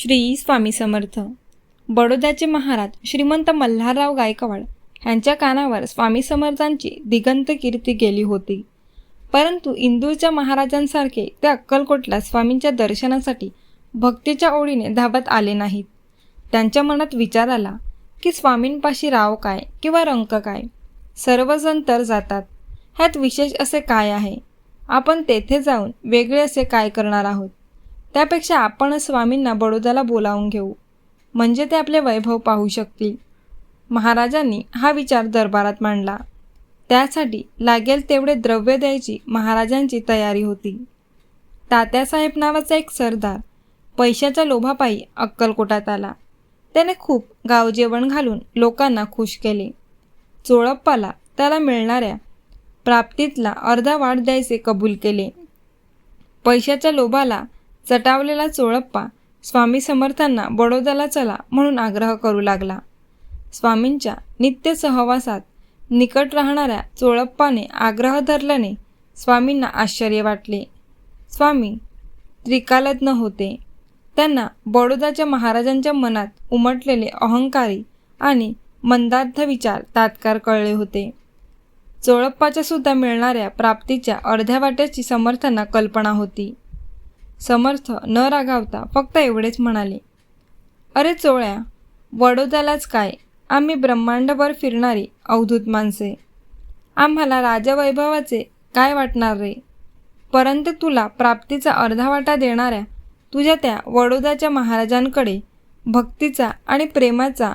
श्री स्वामी समर्थ. बडोद्याचे महाराज श्रीमंत मल्हारराव गायकवाड यांच्या कानावर स्वामी समर्थांची दिगंत कीर्ती गेली होती. परंतु इंदूरच्या महाराजांसारखे ते अक्कलकोटला स्वामींच्या दर्शनासाठी भक्तीच्या ओढीने धावत आले नाहीत. त्यांच्या मनात विचार आला की स्वामींपाशी राव काय किंवा रंक काय? सर्वजण तर जातात. ह्यात विशेष असे काय आहे? आपण तेथे जाऊन वेगळे असे काय करणार आहोत? त्यापेक्षा आपणच स्वामींना बडोद्याला बोलावून घेऊ. म्हणजे ते आपले वैभव पाहू शकतील. महाराजांनी हा विचार दरबारात मांडला. त्यासाठी लागेल तेवढे द्रव्य द्यायची महाराजांची तयारी होती. तात्यासाहेब नावाचा एक सरदार पैशाच्या लोभापायी अक्कलकोटात आला. त्याने खूप गावजेवण घालून लोकांना खुश केले. चोळप्पाला त्याला मिळणाऱ्या प्राप्तीतला अर्धा वाढ द्यायचे कबूल केले. पैशाच्या लोभाला चटावलेला चोळप्पा स्वामी समर्थांना बडोद्याला चला म्हणून आग्रह करू लागला. स्वामींच्या नित्य सहवासात निकट राहणाऱ्या चोळप्पाने आग्रह धरल्याने स्वामींना आश्चर्य वाटले. स्वामी त्रिकालज्ञ होते. त्यांना बडोदाच्या महाराजांच्या मनात उमटलेले अहंकारी आणि मंदार्थ विचार तात्काळ कळले होते. चोळप्पाच्या सुद्धा मिळणाऱ्या प्राप्तीच्या अर्ध्या वाट्याची समर्थांना कल्पना होती. समर्थ न रागावता फक्त एवढेच म्हणाले अरे चोळ्या वडोद्यालाच काय? आम्ही ब्रह्मांडभर फिरणारी अवधूत माणसे. आम्हाला राजवैभवाचे काय वाटणार रे? परंतु तुला प्राप्तीचा अर्धा वाटा देणाऱ्या तुझ्या त्या वडोद्याच्या महाराजांकडे भक्तीचा आणि प्रेमाचा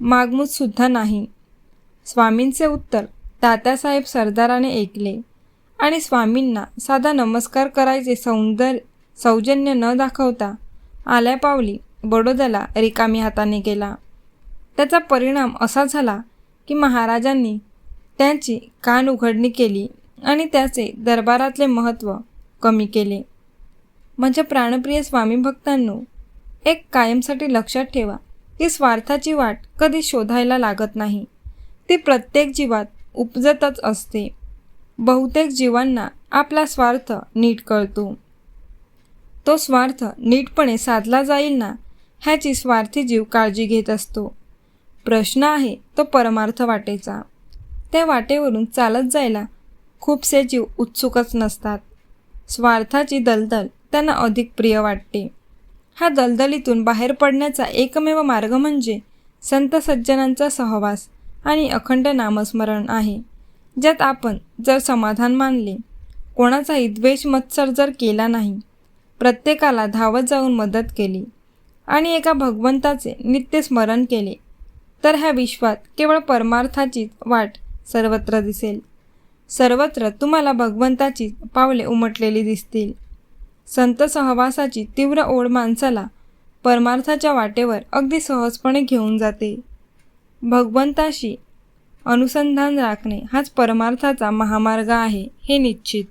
मागमूतसुद्धा नाही. स्वामींचे उत्तर तात्यासाहेब सरदाराने ऐकले आणि स्वामींना साधा नमस्कार करायचे सौंदर्य सौजन्य न दाखवता आल्या पावली बडोद्याला रिकामी हाताने केला. त्याचा परिणाम असा झाला की महाराजांनी त्यांची कान उघडणी केली आणि त्याचे दरबारातले महत्त्व कमी केले. माझ्या प्राणप्रिय स्वामी भक्तांनो एक कायमसाठी लक्षात ठेवा की स्वार्थाची वाट कधी शोधायला लागत नाही. ती प्रत्येक जीवात उपजतच असते. बहुतेक जीवांना आपला स्वार्थ नीट कळतो. तो स्वार्थ नीटपणे साधला जाईल ना ह्याची स्वार्थी जीव काळजी घेत असतो. प्रश्न आहे तो परमार्थ वाटेचा. त्या वाटेवरून चालत जायला खूपसे जीव उत्सुकच नसतात. स्वार्थाची दलदल त्यांना अधिक प्रिय वाटते. हा दलदलीतून बाहेर पडण्याचा एकमेव मार्ग म्हणजे संत सज्जनांचा सहवास आणि अखंड नामस्मरण आहे ज्यात आपण जर समाधान मानले कोणाचाही द्वेष मत्सर जर केला नाही प्रत्येकाला धावत जाऊन मदत केली आणि एका भगवंताचे नित्य स्मरण केले. तर ह्या विश्वात केवळ परमार्थाचीच वाट सर्वत्र दिसेल. सर्वत्र तुम्हाला भगवंताची पावले उमटलेली दिसतील. संत सहवासाची तीव्र ओढ माणसाला परमार्थाच्या वाटेवर अगदी सहजपणे घेऊन जाते. भगवंताशी अनुसंधान राखणे हाच परमार्थाचा महामार्ग आहे हे निश्चित.